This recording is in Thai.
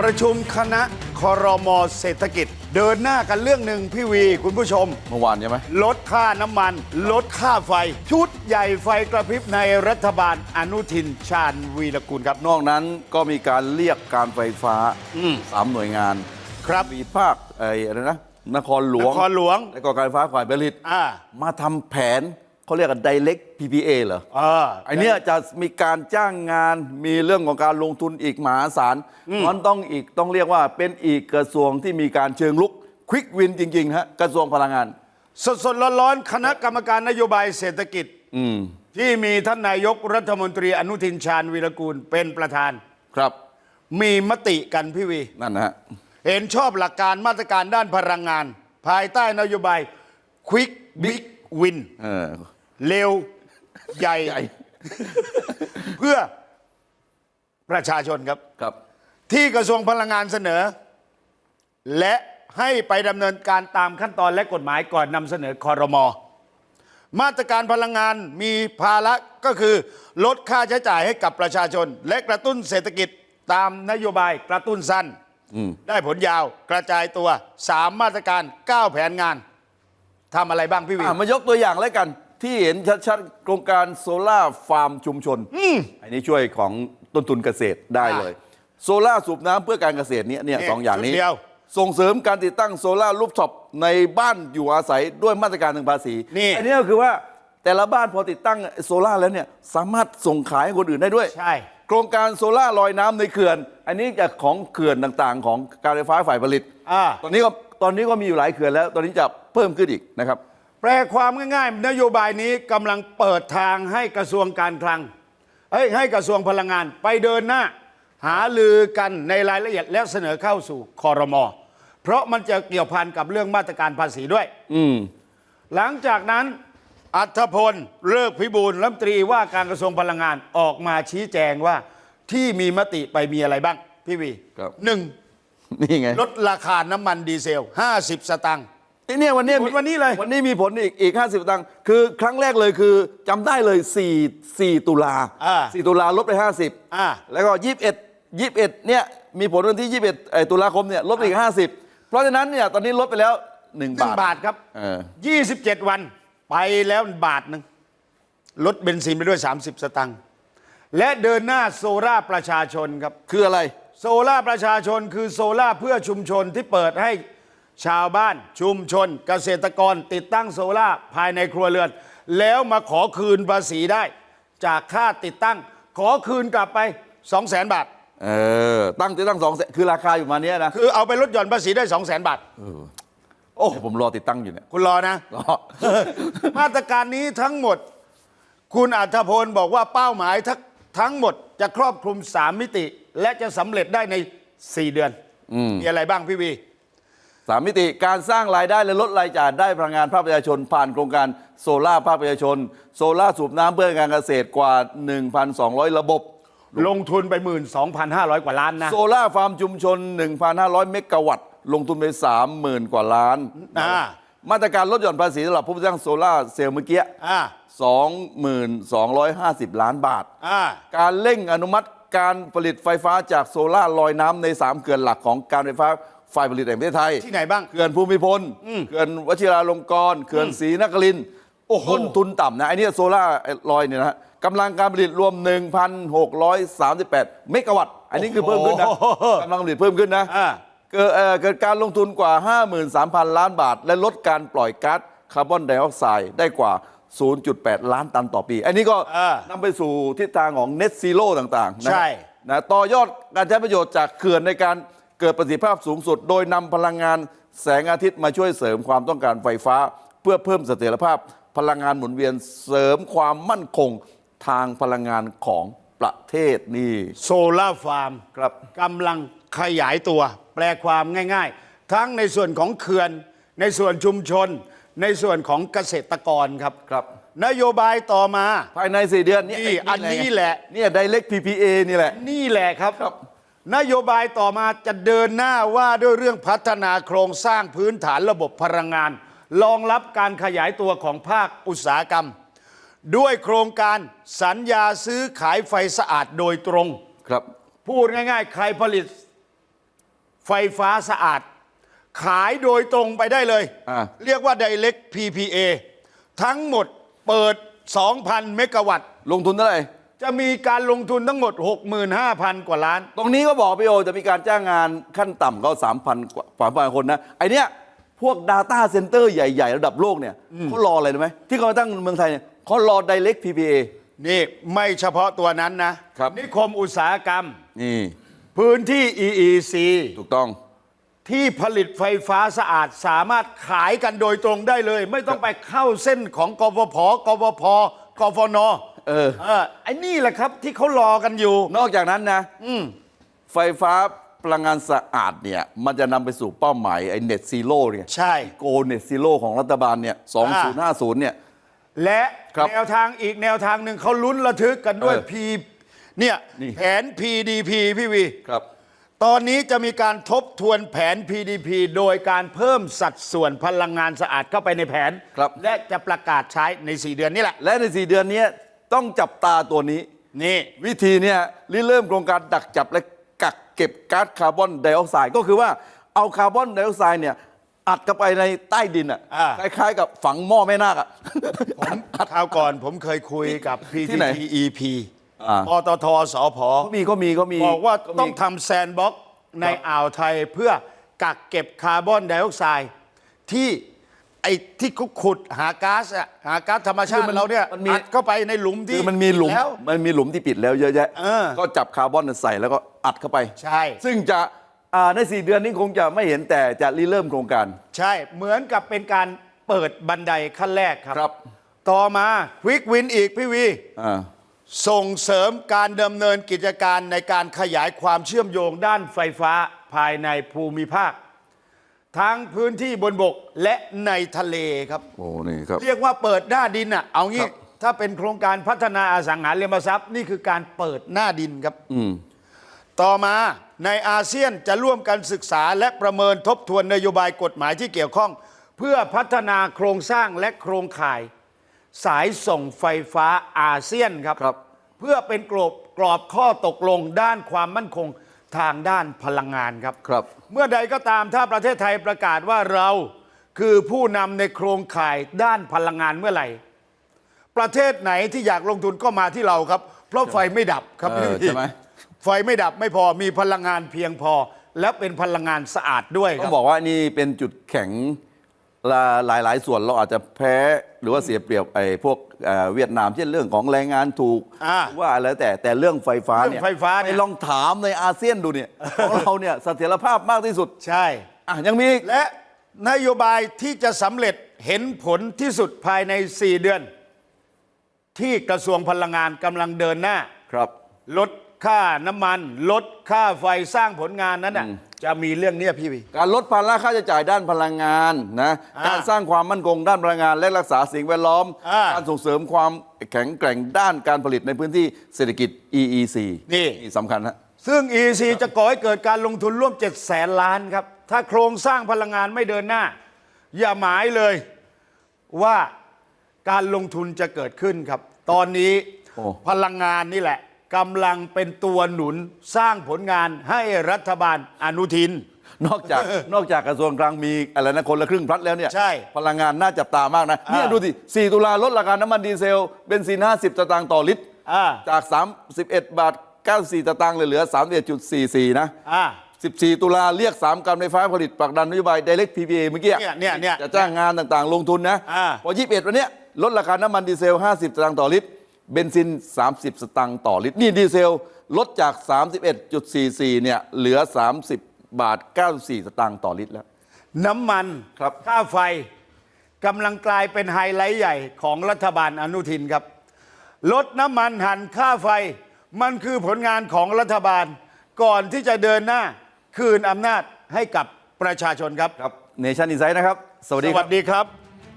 ประชุมคณะคอรมอเศรษฐกิจ เดินหน้ากันเรื่องหนึ่งพี่วีคุณผู้ชม เมื่อวานใช่ไหมลดค่าน้ำมัน ลดค่าไฟ ชุดใหญ่ไฟกระพริบในรัฐบาลอนุทินชาญวีรกุลครับ นอกนั้นก็มีการเรียกการไฟฟ้าอืมสามหน่วยงานครับมีภาคไอ้อะไรนะนครหลวงนครหลวง และก็การไฟฟ้าฝ่ายผลิต อ่า มาทำแผน เขาเรียกกัน direct PPA เหรอเออไอเนี้ยจะมีการจ้างงานมีเรื่องของการลงทุนอีกมหาศาลมันต้องอีกต้องเรียกว่าเป็นอีกกระทรวงที่มีการเชิงลุกควิกวินจริงๆฮะกระทรวงพลังงาน สดสดๆร้อนๆคณะกรรมการนโยบายเศรษฐกิจอืมที่มีท่านนายกรัฐมนตรีอนุทินชาญวีรกูลเป็นประธาน ครับ มีมติกันพี่วี นั่นนะฮะเห็นชอบหลักการมาตรการด้านพลังงาน ภายใต้นโยบาย Quick Big Win เออ เร็วใหญ่ใหญ่ เพื่อประชาชนครับ ครับ ที่กระทรวงพลังงานเสนอ และให้ไปดำเนินการตามขั้นตอนและกฎหมายก่อนนำเสนอคอรมอมาตรการพลังงานมีภาระก็คือ ลดค่าใช้จ่ายให้กับประชาชน และกระตุ้นเศรษฐกิจตามนโยบายกระตุ้นสั้นได้ผลยาวกระจายตัว 3 มาตรการ 9 แผนงานทำอะไรบ้างพี่วีอะมายกตัวอย่างแล้วกัน ที่เห็นชัดๆโครงการโซล่าฟาร์มชุมชนอันนี้ช่วยของต้นทุนเกษตรได้เลย โซล่าสูบน้ำเพื่อการเกษตรเนี่ยเนี่ยนี่สองอย่างนี้ ชุดเดียว ส่งเสริมการติดตั้งโซล่ารูฟท็อปในบ้านอยู่อาศัยด้วยมาตรการทางภาษีนี่ อันนี้ก็คือว่าแต่ละบ้านพอติดตั้งโซล่าแล้วเนี่ยสามารถส่งขายให้คนอื่นได้ด้วย ใช่ โครงการโซล่าลอยน้ำในเขื่อน อันนี้จะของเขื่อนต่างๆ ของการไฟฟ้าฝ่ายผลิต อ่า ตอนนี้ก็ตอนนี้ก็มีอยู่หลายเขื่อนแล้ว ตอนนี้จะเพิ่มขึ้นอีกนะครับ แปลความง่ายๆ นโยบายนี้กำลังเปิดทางให้กระทรวงการคลังเอ้ยให้กระทรวงพลังงานไปเดินหน้า หาลือกันในรายละเอียดและเสนอเข้าสู่คอรมอเพราะมันจะเกี่ยวพันกับเรื่องมาตรการภาษีด้วยอืมหลังจากนั้นอัธพลเลิกพิบูลรัฐมนตรีว่าการกระทรวงพลังงานออกมาชี้แจงว่าที่มีมติไปมีอะไรบ้าง พี่วีครับหนึ่งนี่ไงลดราคาน้ำมันดีเซล 50 สตางค์ไอ้ เนี่ยวันนี้ผลวันนี้เลย วันนี้มีผลอีกอีก 50 ตังค์คือครั้งแรกเลยคือจำได้เลย 4 4 ตุลาอ่า4ตุลาลดไปอ่า50แล้วก็ 21 21เนี่ยมีผลวันที่ 21ไอ้ตุลาคมเนี่ยลดไปอีก 50 เพราะฉะนั้นเนี่ยตอนนี้ลดไปแล้ว1หนึ่งบาทบาทครับเออ27วันไปแล้วบาทหนึ่งลดเบนซินไปด้วย 30 สตังค์และเดินหน้าโซล่าประชาชนครับ คืออะไร โซล่าประชาชนคือโซล่าเพื่อชุมชนที่เปิดให้ ชาวบ้านชุมชนเกษตรกรติดตั้งโซล่าภายในครัวเรือน แล้วมาขอคืนภาษีได้ จากค่าติดตั้ง ขอคืนกลับไป 2 0 0 0 0 0 บาท เออ ตั้งจะตั้งสองแสนคือราคาอยู่มาเนี้ยนะคือเอาไปลดหย่อนภาษีได้ 2 0 0 0 0 0 บาทโอ้ผมรอติดตั้งอยู่เนี่ยคุณรอนะ รอ มาตรการนี้ทั้งหมด คุณอัธพลบอกว่าเป้าหมายทั้งทั้งหมดจะครอบคลุม 3 มิติ และจะสำเร็จได้ใน 4 เดือน มีอะไรบ้างพี่วี สามมิติการสร้างรายได้และลดรายจ่ายได้พลังงานภาคประชาชน ผ่านโครงการโซล่าภาคประชาชน โซล่าสูบน้ำเพื่อการเกษตรกว่า 1,200 ระบบ ลงทุนไป 12,500 กว่าล้านนะ โซล่าฟาร์มชุมชน 1,500 เมกะวัตต์ ลงทุนไป 30,000 กว่าล้านอ่ามาตรการลดหย่อนภาษีสำหรับผู้สร้างโซล่าเซลล์เมื่อกี้อ่า22,250 ล้านบาทอ่าการเร่งอนุมัติการผลิตไฟฟ้าจากโซล่าลอยน้ำใน 3 เขื่อนหลักของการไฟฟ้า ฝ่ายผลิตแห่งประเทศไทยที่ไหนบ้าง เขื่อนภูมิพลเขื่อนวชิราลงกรณ์เขื่อนศรีนครินทร์โอ้โหต้นทุนต่ำนะไอ้เนี่ยโซล่าลอยเนี่ยนะฮะกำลังการผลิตรวม 1,638 เมกะวัตต์ อันนี้คือเพิ่มขึ้นนะโอ้โหกำลังผลิตเพิ่มขึ้นนะอ่าเกิดเอ่อเกิดการลงทุนกว่า 53,000 ล้านบาท และลดการปล่อยก๊าซคาร์บอนไดออกไซด์ได้กว่า 0.8 ล้านตันต่อปี อันนี้ก็อ่านำไปสู่ทิศทางของ Net Zero ต่างๆนะใช่นะต่อยอดการใช้ประโยชน์จากเขื่อนในการ เกิดประสิทธิภาพสูงสุด โดยนำพลังงานแสงอาทิตย์มาช่วยเสริมความต้องการไฟฟ้า เพื่อเพิ่มเสถียรภาพ พลังงานหมุนเวียนเสริมความมั่นคงทางพลังงานของประเทศนี่ โซล่าฟาร์มครับ กำลังขยายตัว แปลความง่ายๆ ทั้งในส่วนของเขื่อน ในส่วนชุมชน ในส่วนของเกษตรกรครับ ครับ นโยบายต่อมา ภายใน 4 เดือนนี่ไอันนี้แหละ เนี่ย direct PPA นี่แหละ นี่แหละครับ ครับ นโยบายต่อมาจะเดินหน้าว่าด้วยเรื่องพัฒนาโครงสร้างพื้นฐานระบบพลังงาน รองรับการขยายตัวของภาคอุตสาหกรรม ด้วยโครงการสัญญาซื้อขายไฟสะอาดโดยตรง ครับ พูดง่าย ๆ ใครผลิตไฟฟ้าสะอาด ขายโดยตรงไปได้เลย อ่า เรียกว่า Direct PPA ทั้งหมดเปิด 2,000 เมกะวัตต์ ลงทุนเท่าไหร่ จะมีการลงทุนทั้งหมด 65,000 กว่าล้าน ตรงนี้ก็บอกพี่โอจะมีการจ้างงานขั้นต่ำก็สามพันกว่าสามพันคนนะไอเนี้ยพวก Data Center ใหญ่ ๆ ระดับโลกเนี่ยเขารออะไรรู้ไหมที่เขามาตั้งเมืองไทยเนี่ยเขารอ Direct PPA นี่ไม่เฉพาะตัวนั้นนะครับ นิคมอุตสาหกรรม นี่พื้นที่ EEC ถูกต้อง ที่ผลิตไฟฟ้าสะอาดสามารถขายกันโดยตรงได้เลย ไม่ต้องไปเข้าเส้นของกฟผกฟพกฟน เออ เออไอ้นี่แหละครับที่เขารอกันอยู่ นอกจากนั้นนะไฟฟ้าพลังงานสะอาดเนี่ย มันจะนำไปสู่เป้าหมายไอ้เน็ตซีโร่เนี่ยใช่ โกเน็ตซีโร่ของรัฐบาลเนี่ย2050 เนี่ย และครับแนวทางอีกแนวทางหนึ่งเขาลุ้นระทึกกันด้วยเออ P เนี่ยนี่ แผน PDP พี่วี ครับ ตอนนี้จะมีการทบทวนแผน PDP โดยการเพิ่มสัดส่วนพลังงานสะอาดเข้าไปในแผน ครับ และจะประกาศใช้ใน 4 เดือนนี้แหละ และใน 4 เดือนเนี้ย ต้องจับตาตัวนี้ นี่วิธีเนี่ยริเริ่มโครงการดักจับและกักเก็บก๊าซคาร์บอนไดออกไซด์ก็คือว่าเอาคาร์บอนไดออกไซด์เนี่ยอัดเข้าไปในใต้ดินอะอ่า คล้ายๆกับฝังหม้อแม่นาคอะ ผมคราวก่อนผมเคยคุยกับ ที่ไหน PTTEP อ่า ปตทสพก็มีก็มีก็มีบอกว่ามีต้องทำแซนด์บ็อกซ์ในอ่าวไทยเพื่อกักเก็บคาร์บอนไดออกไซด์ที่ไอ้ที่เขาขุดหาก๊าซอะหาก๊าซธรรมชาติเราเนี่ยมันมี อัดเข้าไปในหลุมที่คือมันมีหลุมแล้ว มันมีหลุมที่ปิดแล้วเยอะแยะเออ ก็จับคาร์บอนใส่แล้วก็อัดเข้าไป ใช่ ซึ่งจะอ่าใน 4 เดือนนี้คงจะไม่เห็นแต่จะริเริ่มโครงการ ใช่เหมือนกับเป็นการเปิดบันไดขั้นแรกครับ ครับ ต่อมาควิกวินอีกพี่วี อ่า ส่งเสริมการดำเนินกิจการในการขยายความเชื่อมโยงด้านไฟฟ้าภายในภูมิภาค ทั้งพื้นที่บนบกและในทะเลครับ โอ้นี่ครับ เรียกว่าเปิดหน้าดินอะเอางี้ครับ ถ้าเป็นโครงการพัฒนาอสังหาริมทรัพย์ นี่คือการเปิดหน้าดินครับ อืม ต่อมาในอาเซียนจะร่วมกันศึกษาและประเมินทบทวนนโยบายกฎหมายที่เกี่ยวข้อง เพื่อพัฒนาโครงสร้างและโครงข่าย สายส่งไฟฟ้าอาเซียนครับ ครับ เพื่อเป็นกรอบกรอบข้อตกลงด้านความมั่นคง ทางด้านพลังงานครับ ครับ เมื่อใดก็ตามถ้าประเทศไทยประกาศว่าเราคือผู้นำในโครงข่ายด้านพลังงานเมื่อไหร่ ประเทศไหนที่อยากลงทุนก็มาที่เราครับ เพราะไฟไม่ดับครับเออพี่ใช่ไหม ไฟไม่ดับไม่พอมีพลังงานเพียงพอ และเป็นพลังงานสะอาดด้วยคต้อรับ งบอกว่านี่เป็นจุดแข็ง หลายหลายๆส่วนเราอาจจะแพ้หรือว่าเสียเปรียบไอ้พวกเอ่อเวียดนามเช่นเรื่องของแรงงานถูกอ่าหรือว่าอะไรแต่แต่เรื่องไฟฟ้าเนี่ยเรื่องไฟฟ้าเนี่ยไปลองถามในอาเซียนดูเนี่ยของเราเนี่ยเสถียรภาพมากที่สุดใช่ อะยังมีอีก และนโยบายที่จะสำเร็จเห็นผลที่สุดภายใน 4 เดือน ที่กระทรวงพลังงานกำลังเดินหน้า ครับ ลด ค่าน้ำมันลดค่าไฟสร้างผลงานนั้นน่ะจะมีเรื่องเนี้ยพี่วี การลดภาระค่าใช้จ่ายด้านพลังงานนะอ่าการสร้างความมั่นคงด้านพลังงาน และรักษาสิ่งแวดล้อม อ่าการส่งเสริมความแข็งแกร่งด้านการผลิตในพื้นที่เศรษฐกิจ EEC นี่ สำคัญฮะ ซึ่ง EC จะก่อให้เกิดการลงทุนร่วม 7 แสนล้านครับ ถ้าโครงสร้างพลังงานไม่เดินหน้า อย่าหมายเลยว่าการลงทุนจะเกิดขึ้นครับ ตอนนี้โอ้ พลังงานนี่แหละ กำลังเป็นตัวหนุนสร้างผลงานให้รัฐบาลอนุทิน นอกจากนอกจากกระทรวงกลางมีอะไรนะคนละครึ่งพลัดแล้วเนี่ยใช่พลังงานน่าจับตามากนะอ่าเนี่ยดูสิ4ตุลาลดราคาน้ำมันดีเซลเบนซิน 50 สตางค์ต่อลิตรอ่าจาก 31 บาท 94 สตางค์เหลือ 31.44 นะอ่า14 ตุลาเรียก 3การไฟฟ้าผลิตผลักดันนโยบาย Direct PPA เมื่อกี้เนี่ยเนี่ยเนี่ยจะจ้างงานต่างๆ ลงทุนนะอ่าพอ 21 วันเนี้ยลดราคาน้ำมันดีเซล 50 สตางค์ต่อลิตร เบนซิน 30 สตางค์ต่อลิตร นี่ดีเซลลดจาก 31.44 เนี่ย เหลือ 30 บาท 94 สตางค์ต่อลิตรแล้ว น้ำมันครับ ค่าไฟกำลังกลายเป็นไฮไลท์ใหญ่ของรัฐบาลอนุทินครับ ลดน้ำมันหันค่าไฟ มันคือผลงานของรัฐบาล ก่อนที่จะเดินหน้าคืนอำนาจให้กับประชาชนครับ ครับเนชั่นอินไซด์นะครับ สวัสดีสควัรับสดีครับ